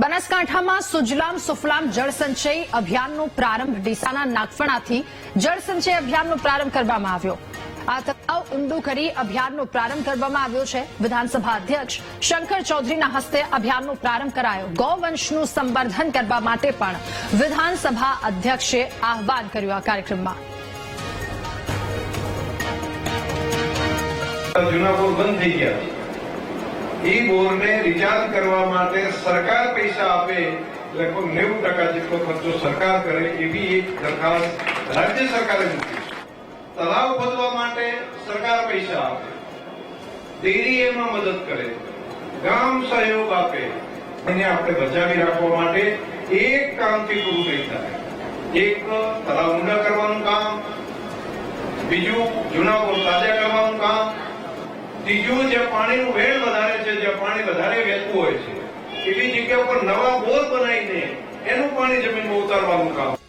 બનાસકાંઠામાં સુજલામ સુફલામ જળ સંચય અભિયાનનો પ્રારંભ ડીસાના નાગફણાથી જળ સંચય અભિયાનનો પ્રારંભ કરવામાં આવ્યો. આ તળાવ ઊંડું કરી અભિયાનનો પ્રારંભ કરવામાં આવ્યો છે. વિધાનસભા અધ્યક્ષ શંકર ચૌધરીના હસ્તે અભિયાનનો પ્રારંભ કરાયો. ગૌવંશનું સંવર્ધન કરવા માટે પણ વિધાનસભા અધ્યક્ષે આહવાન કર્યું આ કાર્યક્રમમાં. જૂના બંધ થઈ ગયા. એ બોરને રિચાર્જ કરવા માટે સરકાર પૈસા આપે, લગભગ નેવું ટકા જેટલો ખર્ચો સરકાર કરે એવી એક દરખાસ્ત રાજ્ય સરકારે મૂકી તળાવ ખોદવા માટે સરકાર પૈસા આપે. ડેરી એમાં મદદ કરે. ગામ સહયોગ આપે. એને આપણે બચાવી રાખવા માટે એક કામથી પૂરું નહીં થાય એક તળાવ ઊંડા કરવાનું કામ, બીજું જૂના બોર તાજા કરવાનું કામ, ત્રીજું જે પાણીનું વેળ વધારે પાણી વધારે વહેતું હોય છે. એવી જગ્યા પર નવા બોર બનાવીને એનું પાણી જમીનમાં ઉતારવાનું કામ